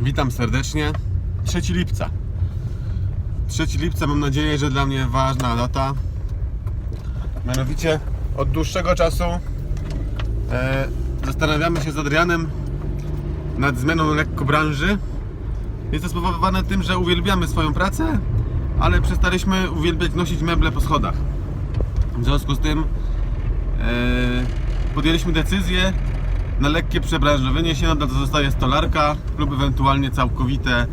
Witam serdecznie. 3 lipca. 3 lipca mam nadzieję, że dla mnie ważna data. Mianowicie od dłuższego czasu e, zastanawiamy się z Adrianem nad zmianą lekko branży. Jest to spowodowane tym, że uwielbiamy swoją pracę, ale przestaliśmy uwielbiać nosić meble po schodach. W związku z tym e, podjęliśmy decyzję na lekkie przebranżowienie się, nadal zostaje stolarka lub ewentualnie całkowite e,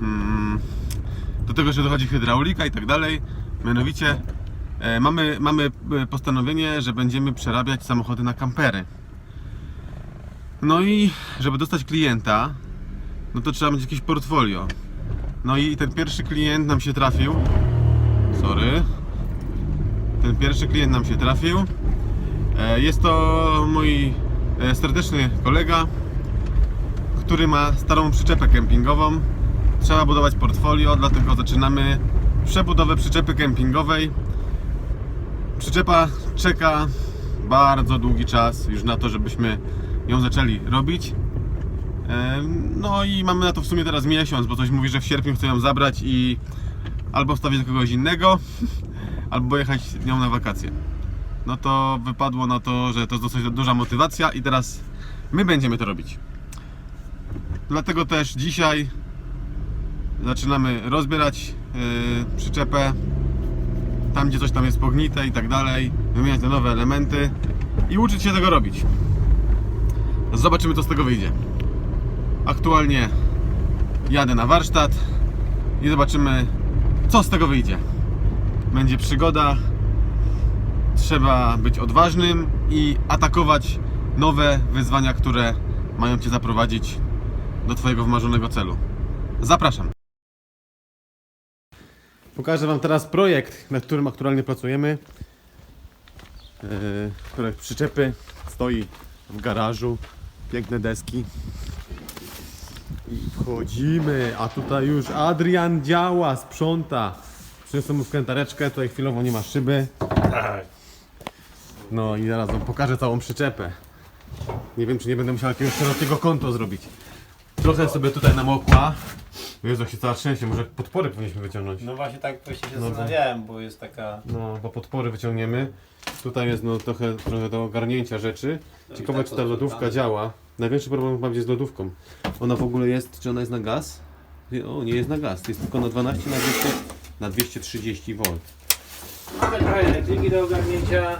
mm, do tego jeszcze dochodzi hydraulika i tak dalej. Mianowicie e, mamy, mamy e, postanowienie, że będziemy przerabiać samochody na kampery. No i żeby dostać klienta, no to trzeba mieć jakieś portfolio. No i ten pierwszy klient nam się trafił. Sorry. Ten pierwszy klient nam się trafił. E, Jest to mój e, serdeczny kolega, który ma starą przyczepę kempingową. Trzeba budować portfolio, dlatego zaczynamy przebudowę przyczepy kempingowej. Przyczepa czeka bardzo długi czas już na to, żebyśmy ją zaczęli robić. E, No i mamy na to w sumie teraz miesiąc, bo coś mówi, że w sierpniu chcę ją zabrać i albo wstawić do kogoś innego, albo jechać nią na wakacje no to wypadło na to, że to jest dosyć duża motywacja i teraz my będziemy to robić. Dlatego też dzisiaj zaczynamy rozbierać yy, przyczepę tam gdzie coś tam jest pognite i tak dalej, wymieniać na nowe elementy i uczyć się tego robić. Zobaczymy co z tego wyjdzie. Aktualnie jadę na warsztat i zobaczymy co z tego wyjdzie. Będzie przygoda, trzeba być odważnym i atakować nowe wyzwania, które mają Cię zaprowadzić do Twojego wymarzonego celu. Zapraszam. Pokażę Wam teraz projekt, nad którym aktualnie pracujemy. Yy, projekt przyczepy stoi w garażu. Piękne deski. I wchodzimy, a tutaj już Adrian działa, sprząta. Przyniosłem mu wkrętareczkę, tutaj chwilowo nie ma szyby. No i zaraz wam pokażę całą przyczepę. Nie wiem, czy nie będę musiał jakiegoś szerokiego konto zrobić. Trochę sobie tutaj namokła. Jezu, jak się cała trzęsie, może podpory powinniśmy wyciągnąć. No właśnie tak właśnie się No zastanawiałem, bo jest taka... No, bo podpory wyciągniemy. Tutaj jest no, trochę, trochę do ogarnięcia rzeczy. Ciekawe, tak czy ta lodówka działa. Największy problem chyba będzie z lodówką. Ona w ogóle jest, czy ona jest na gaz? Nie, O, nie jest na gaz, jest tylko na 12 na 200, na 230 V. Mamy trochę elektryki do ogarnięcia.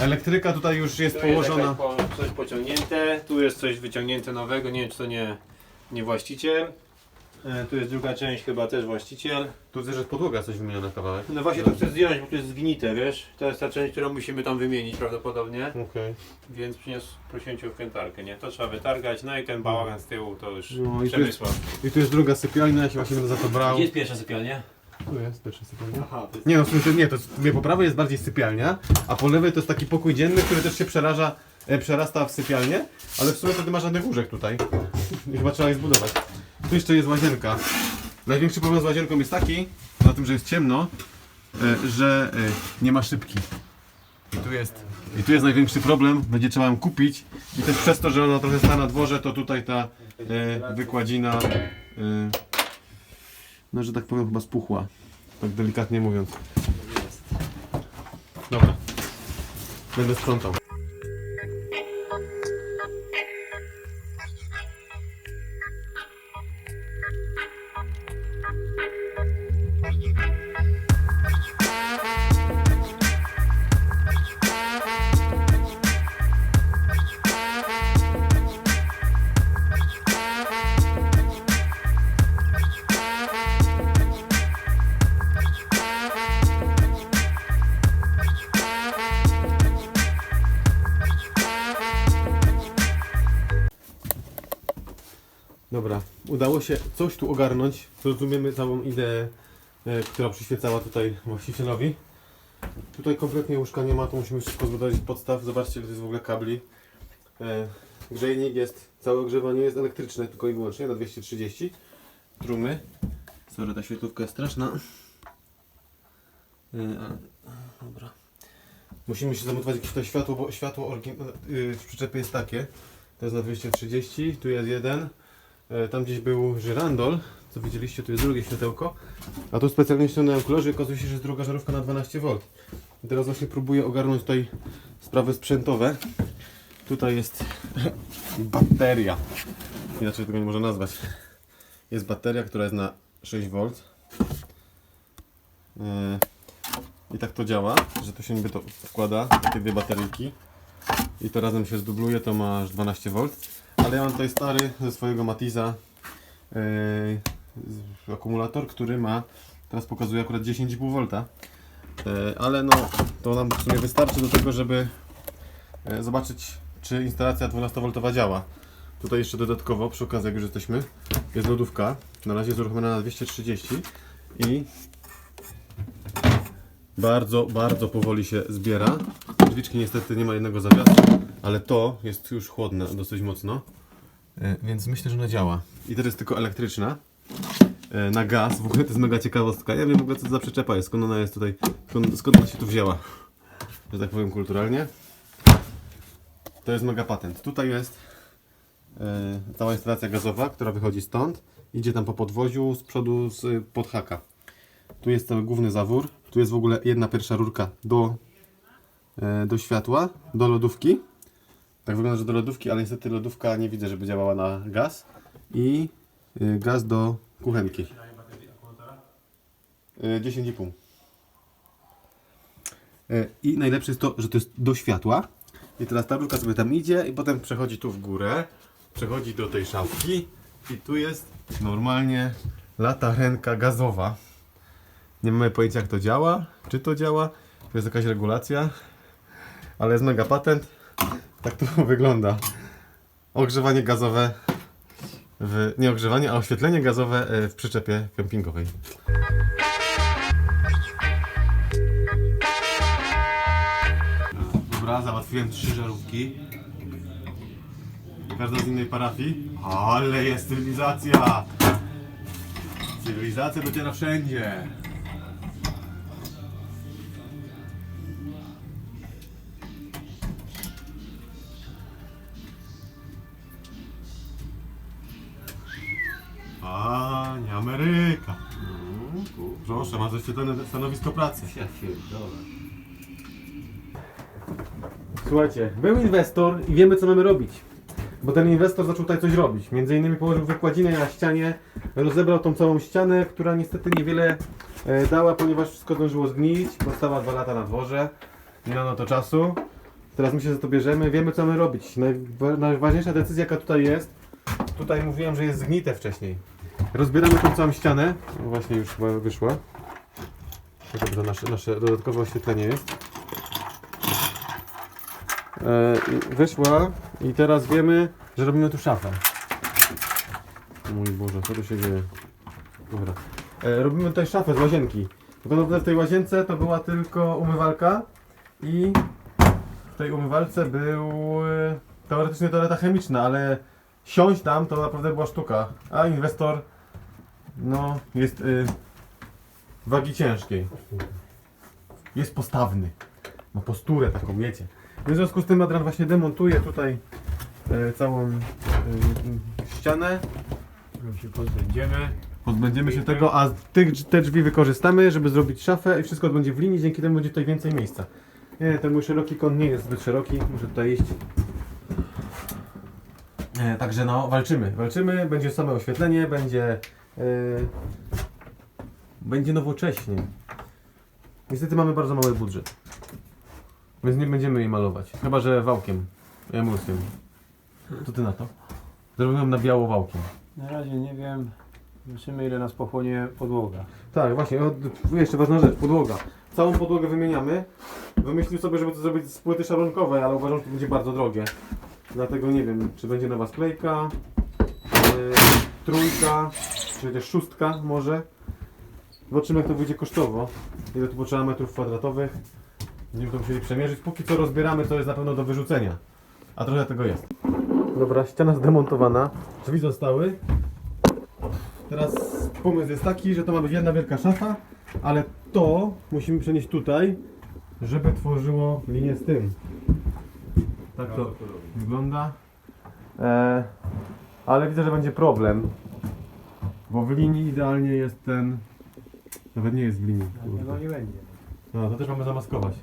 Elektryka tutaj już jest Tu jest położona. jakaś po, coś pociągnięte, tu jest coś wyciągnięte nowego, nie wiem czy to nie, nie właściciel. E, Tu jest druga część, chyba też właściciel. Tu widzę, że podłoga coś wymieniona kawałek. No właśnie to chcę zdjąć, bo to jest zgnite, wiesz? To jest ta część, którą musimy tam wymienić prawdopodobnie. Okej. Więc przyniósł, prosiłem cię o wkrętarkę, nie? To trzeba wytargać, no i ten bałagan z tyłu to już No i tu jest- Przemysław. I tu jest druga sypialnia, ja się właśnie będę za to brał. Gdzie jest pierwsza sypialnia? Tu jest pierwsza sypialnia. Aha, to jest... Nie no, w sensie nie, to jest, mówię, po prawej jest bardziej sypialnia, a po lewej to jest taki pokój dzienny, który też się przeraża, e, przerasta w sypialnię, ale w sumie to nie ma żadnych łóżek tutaj. I chyba trzeba je zbudować. Tu jeszcze jest łazienka. Największy problem z łazienką jest taki, na tym, że jest ciemno, e, że e, nie ma szybki. I tu jest, i tu jest największy problem, będzie trzeba ją kupić i też przez to, że ona trochę stała na dworze, to tutaj ta e, wykładzina, e, no że tak powiem chyba spuchła, tak delikatnie mówiąc. Dobra, będę sprzątał. Dobra, udało się coś tu ogarnąć. Zrozumiemy całą ideę, e, która przyświecała tutaj właścicielowi. Tutaj kompletnie łóżka nie ma, to musimy wszystko zbudować z podstaw. Zobaczcie, to jest w ogóle kabli. E, grzejnik jest, całe ogrzewanie jest elektryczne, tylko i wyłącznie na 230. Trumny. Sorry, ta świetlówka jest straszna. E, dobra. Musimy się zamontować jakieś to światło, bo światło w przyczepie jest takie. To jest na 230, tu jest jeden. E, Tam gdzieś był żyrandol, co widzieliście, tu jest drugie światełko. A tu specjalnie ściągnąłem kolorze i okazuje się, że jest druga żarówka na 12V. I teraz właśnie próbuję ogarnąć tutaj sprawy sprzętowe. Tutaj jest bateria. Inaczej tego nie można nazwać. Jest bateria, która jest na 6V. E, I tak to działa, że to się niby to wkłada, takie dwie bateryjki. I to razem się zdubluje, to masz 12V. Ale ja mam tutaj stary ze swojego Matiza yy, akumulator, który ma, teraz pokazuje akurat 10,5V. Yy, ale no, to nam w sumie wystarczy do tego, żeby yy, zobaczyć, czy instalacja 12V działa. Tutaj jeszcze dodatkowo, przy okazji jak już jesteśmy, jest lodówka. Na razie jest uruchomiona na 230 i bardzo, bardzo powoli się zbiera. Drzwiczki niestety nie ma jednego zawiasu, ale to jest już chłodne dosyć mocno. E, Więc myślę, że ona działa. I teraz jest tylko elektryczna. E, Na gaz. W ogóle to jest mega ciekawostka. Ja wiem w ogóle co to za przyczepa jest, skąd ona jest tutaj, skąd, skąd ona się tu wzięła. Że tak powiem kulturalnie. To jest mega patent. Tutaj jest e, cała instalacja gazowa, która wychodzi stąd. Idzie tam po podwoziu z przodu z pod haka. Tu jest cały główny zawór. Tu jest w ogóle jedna pierwsza rurka do, e, do światła, do lodówki. Tak wygląda, że do lodówki, ale niestety lodówka nie widzę, żeby działała na gaz. I y, gaz do kuchenki. Y, 10,5. Y, I najlepsze jest to, że to jest do światła. I teraz ta rurka sobie tam idzie i potem przechodzi tu w górę. Przechodzi do tej szafki. I tu jest normalnie latarenka gazowa. Nie mamy pojęcia jak to działa, czy to działa, czy jest jakaś regulacja, ale jest mega patent. Tak to wygląda. Ogrzewanie gazowe, w, nie ogrzewanie, a oświetlenie gazowe e, w przyczepie kempingowej. Dobra, załatwiłem trzy żarówki. Każda z innej parafii. Ale jest cywilizacja! Cywilizacja dociera wszędzie. Proszę, masz zaświetlone stanowisko pracy. Ja pierdolę. Słuchajcie, był inwestor i wiemy co mamy robić. Bo ten inwestor zaczął tutaj coś robić. Między innymi położył wykładzinę na ścianie, rozebrał tą całą ścianę, która niestety niewiele e, dała, ponieważ wszystko zdążyło zgnić, bo stała dwa lata na dworze. Nie ma na to czasu. Teraz my się za to bierzemy, wiemy co mamy robić. Najwa- najważniejsza decyzja jaka tutaj jest, tutaj mówiłem, że jest zgnite wcześniej. Rozbieramy tą całą ścianę, No właśnie już chyba wyszła. Tylko to nasze, nasze dodatkowe oświetlenie jest. E, wyszła i teraz wiemy, że robimy tu szafę. Mój Boże, co tu się dzieje? Dobra. E, robimy tutaj szafę z łazienki. Naprawdę w tej łazience to była tylko umywalka i w tej umywalce był e, teoretycznie toaleta chemiczna, ale siąść tam to naprawdę była sztuka. A inwestor no jest y, wagi ciężkiej. Jest postawny. Ma posturę taką, wiecie. W związku z tym Adrian właśnie demontuje tutaj e, całą e, ścianę. My się pozbędziemy. Pozbędziemy się tego, a tych, te drzwi wykorzystamy, żeby zrobić szafę i wszystko będzie w linii, dzięki temu będzie tutaj więcej miejsca. Nie, ten mój szeroki kąt nie jest zbyt szeroki, muszę tutaj iść. E, także no, walczymy, walczymy, będzie same oświetlenie, będzie e, będzie nowocześnie. Niestety mamy bardzo mały budżet. Więc nie będziemy jej malować. Chyba, że wałkiem, emulsją. Co ty na to? Zrobimy ją na biało wałkiem. Na razie nie wiem. Zobaczymy ile nas pochłonie podłoga. Tak, właśnie, o, jeszcze ważna rzecz, podłoga. Całą podłogę wymieniamy. Wymyślił sobie, żeby to zrobić z płyty szablonkowej, ale uważam, że to będzie bardzo drogie. Dlatego nie wiem, czy będzie nowa sklejka, yy, trójka, czy też szóstka może. Zobaczymy jak to będzie kosztowo. Ile tu potrzeba metrów kwadratowych. Będziemy to musieli przemierzyć. Póki co rozbieramy, to jest na pewno do wyrzucenia. A trochę tego jest. Dobra, ściana zdemontowana. Drzwi zostały. Teraz pomysł jest taki, że to ma być jedna wielka szafa, ale to musimy przenieść tutaj, żeby tworzyło linię z tym. Tak to wygląda. E, Ale widzę, że będzie problem. Bo w linii idealnie jest ten... Nawet nie jest w linii. kurde. No nie będzie. No, to też mamy zamaskować.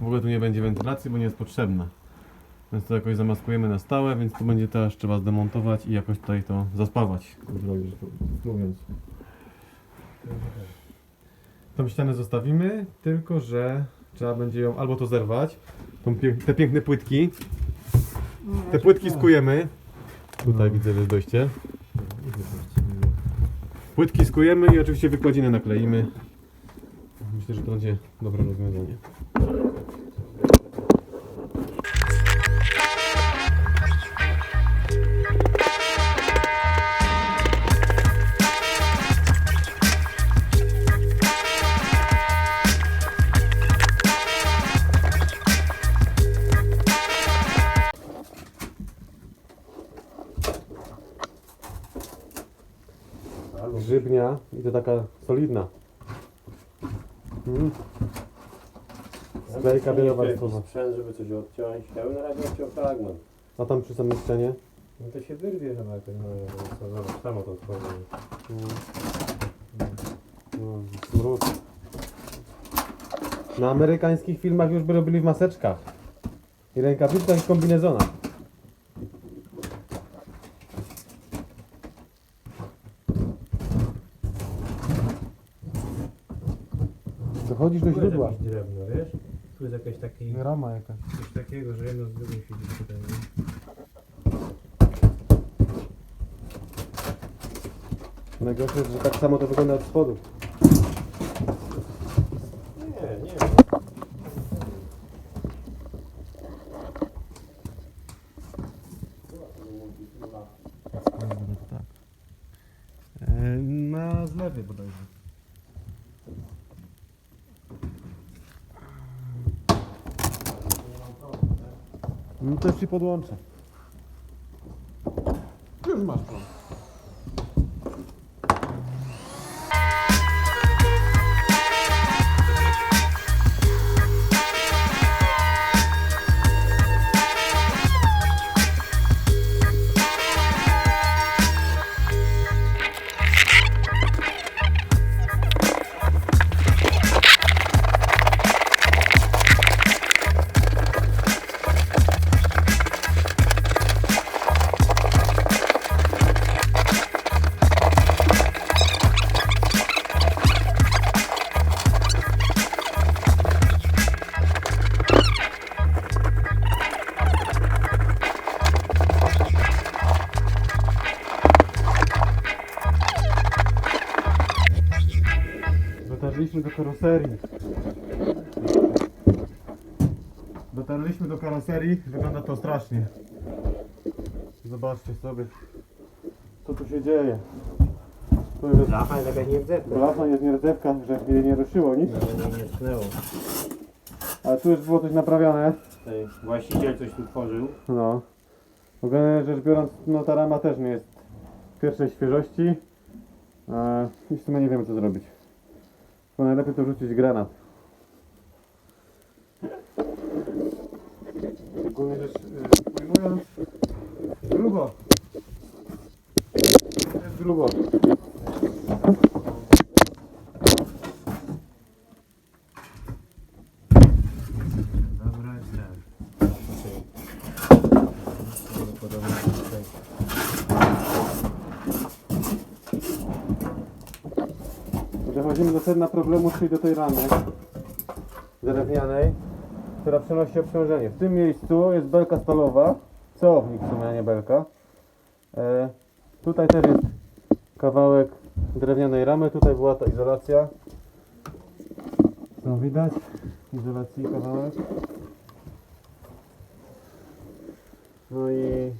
W ogóle tu nie będzie wentylacji, bo nie jest potrzebna. Więc to jakoś zamaskujemy na stałe, więc tu będzie też trzeba zdemontować i jakoś tutaj to zaspawać. krótko Mówiąc. Tą ścianę zostawimy, tylko że trzeba będzie ją albo to zerwać, tą te piękne płytki. Te płytki skujemy. Tutaj widzę, że jest dojście. Płytki skujemy i oczywiście wykładziny nakleimy. Myślę, że to będzie dobre rozwiązanie. I to taka solidna. Mm. Sklejka wielowarstwowa. Sprzęt, żeby coś odciąć. Ja bym na razie odciął fragment. A tam przy samej ścianie? No to się wyrwie chyba jakoś, no, to zobacz, samo to otworzy. Mm. No, smród. Na amerykańskich filmach już by robili w maseczkach. I rękawiczkach i kombinezonach. Dochodzisz do Tu jest źródła. jakieś drewno, wiesz? Tu jest jakaś taki, Rama jakaś. coś takiego, że jedno z drugim się nie? Najgorsze jest, że tak samo to wygląda od spodu. Nie, nie. tak. Na zlewie bodajże. No to ci podłączę. Już masz Dotarliśmy do karoserii. Dotarliśmy do karoserii, wygląda to strasznie. Zobaczcie sobie, co tu się dzieje. Tu jest Blacha jest jakaś niewzętna. blacha, jest nierdzewka, że jej nie ruszyło nic. Nawet jej nie tknęło. Ale tu już było coś naprawiane. Tutaj właściciel coś tu tworzył. No. Ogólnie rzecz biorąc, no ta rama też nie jest pierwszej świeżości. E, I w sumie nie wiemy co zrobić. Bo najlepiej to rzucić granat. Ogólnie rzecz e, ujmując, grubo. Jest grubo. Dobra, źle. Podobnie tutaj. Dochodzimy do sedna problemu, czyli do tej ramy drewnianej, która przenosi obciążenie. W tym miejscu jest belka stalowa, ceownik w sumie, a nie belka. E, tutaj też jest kawałek drewnianej ramy, tutaj była ta izolacja. Co widać? Izolacji kawałek. No i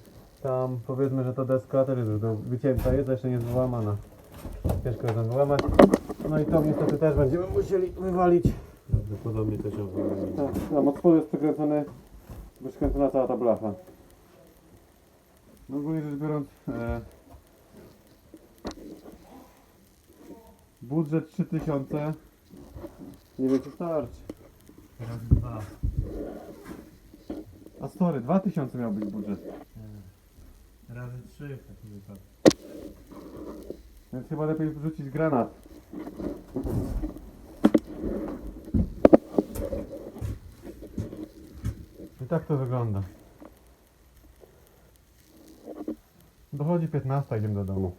tam powiedzmy, że ta deska też jest wycięta jest, jeszcze nie jest wyłamana. Ciężko ją wyłamać. No i to niestety też będziemy musieli wywalić. Prawdopodobnie też ją wyłamali. Tak, tam od spodu jest przykręcony, przykręcona cała ta blacha. No ogólnie rzecz biorąc, e, budżet 3000, nie wiem czy starczy. Teraz dwa. A sorry, 2000 miał być budżet. Raz razy trzy w takim wypadku. Więc chyba lepiej wrzucić granat. I tak to wygląda. Dochodzi 15, idziemy do domu.